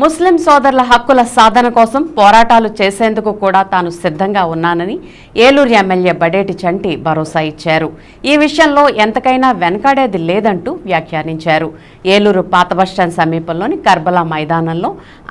ముస్లిం సోదరుల హక్కుల సాధన కోసం పోరాటాలు చేసేందుకు కూడా తాను సిద్ధంగా ఉన్నానని ఏలూరు ఎమ్మెల్యే బడేటి చంటి భరోసా ఇచ్చారు. ఈ విషయంలో ఎంతకైనా వెనకాడేది లేదంటూ వ్యాఖ్యానించారు. ఏలూరు పాత బస్టాండ్ సమీపంలోని కర్బలా మైదానంలో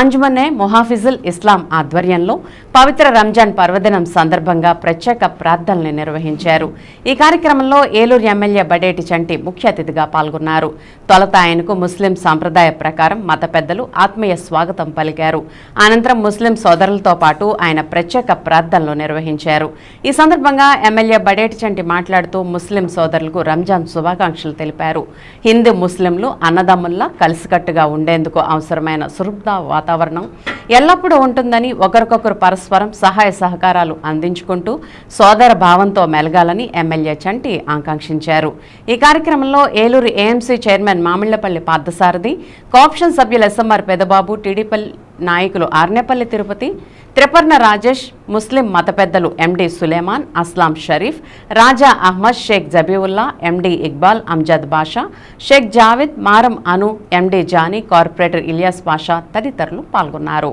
అంజుమనే మొహాఫిజుల్ ఇస్లాం ఆధ్వర్యంలో పవిత్ర రంజాన్ పర్వదినం సందర్భంగా ప్రత్యేక ప్రార్థనలు నిర్వహించారు. ఈ కార్యక్రమంలో ఏలూరు ఎమ్మెల్యే బడేటి చంటి ముఖ్య అతిథిగా పాల్గొన్నారు. తొలత ఆయనకు ముస్లిం సాంప్రదాయ ప్రకారం మత పెద్దలు ఆత్మీయ స్వాగతం పలికారు. అనంతరం ముస్లిం సోదరులతో పాటు ఆయన ప్రత్యేక ప్రార్థనలు నిర్వహించారు. ఈ సందర్భంగా ఎమ్మెల్యే బడేటిచంటి మాట్లాడుతూ ముస్లిం సోదరులకు రంజాన్ శుభాకాంక్షలు తెలిపారు. హిందూ ముస్లింలు అన్నదమ్ముల్లా కలిసికట్టుగా ఉండేందుకు అవసరమైన సురబ్ద వాతావరణం ఎల్లప్పుడూ ఉంటుందని ఒకరికొకరు పరస్పరం సహాయ సహకారాలు అందించుకుంటూ సోదర భావంతో మెలగాలని ఎమ్మెల్యే చంటి ఆకాంక్షించారు. ఈ కార్యక్రమంలో Eluru AMC chairman Mamillapalli Parthasarathi co-option సభ్యులు ఎస్ఎంఆర్ పెదబాబు టీడీపీ నాయకులు ఆర్నేపల్లి తిరుపతి త్రిపర్ణ రాజేష్ ముస్లిం మత పెద్దలు ఎండి సులేమాన్ అస్లాం షరీఫ్ రాజా అహ్మద్ షేక్ జబీవుల్లా ఎండి ఇక్బాల్ అమ్జద్ బాషా షేక్ జావేద్ మారం అను ఎండి జానీ కార్పొరేటర్ ఇలియాస్ బాషా తదితరులు పాల్గొన్నారు.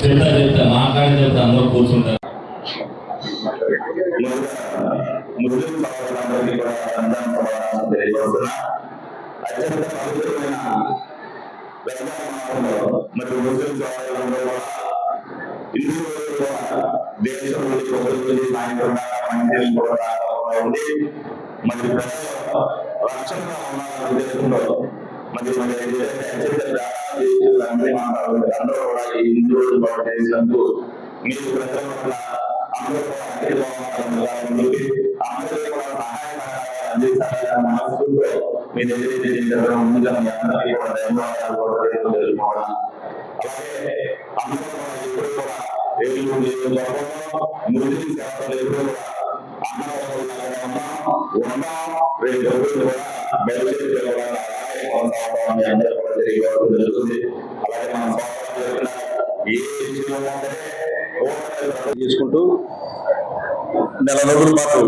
చెప్తా చెప్తా మాట్లాడి చెప్తా అందరూ కూర్చుంటారు. ముస్లిం సోదరులందరికీ కూడా రంజాన్ తెలియజేస్తున్నా. అత్యంత పవిత్రమైన రంజాన్ మాసంలో మరియు ముస్లిం సోదరులందరూ కూడా హిందూ రోజులు కూడా దేశం నుండి ఒకరి సాయంత్రం దాకా మరి ప్రజలు రక్షణగా ఉండాలనే ఉద్దేశంలో మరి మరి అందరూ కూడా ఈ హిందూ రోజులు చేసినందుకు మీరు ప్రజల పట్ల అందరూ కూడా అందరూ కూడా సహాయ సహకారాలు అందిస్తారని మనస్ఫూర్తితో మీ దగ్గర జరగడం ముందుగా మీ అందరికీ కూడా ధన్యవాదాలు కూడా అలాగే అందరూ ఎప్పుడు కూడా సేవలు ఎప్పుడు కూడా చేసుకుంటూ నెల రోజుల పాటు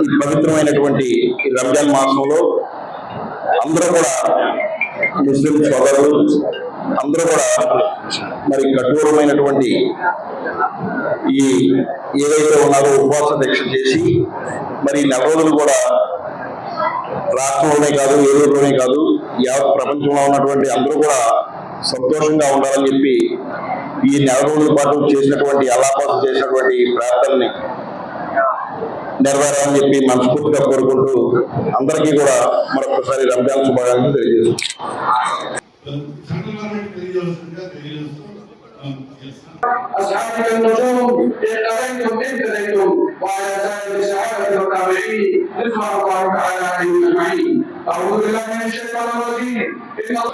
ఈ పవిత్రమైనటువంటి ఈ రంజాన్ మాసంలో అందరూ కూడా ముస్లిం సోదరులు అందరూ కూడా మరి కఠోరమైనటువంటి ఈ ఏదైతే ఉన్నారో ఉపవాస దీక్ష చేసి మరి ఈ నెల రోజులు కూడా రాష్ట్రంలోనే కాదు ఏలూరులోనే కాదు యావత్ ప్రపంచంలో ఉన్నటువంటి అందరూ కూడా సంతోషంగా ఉండాలని చెప్పి ఈ నెల రోజుల పాటు చేసినటువంటి అలాపాసు చేసినటువంటి ప్రార్థనని నెరవేరాలని చెప్పి మనస్ఫూర్తిగా కోరుకుంటూ అందరికీ కూడా మరొకసారి రంజాన్ శుభాకాంక్షలు తెలియజేస్తున్నాం సంఘటనలకు తెలియజేస్తుందిగా తెలియజేస్తూ ఆ, చేస్తాను. أصحاب النجوم اقترنتم إن تديتم وعلى سائر الصحابة والتابعين رضوان الله تعالى عليهم أجمعين أعوذ بالله من الشيطان الرجيم إن الله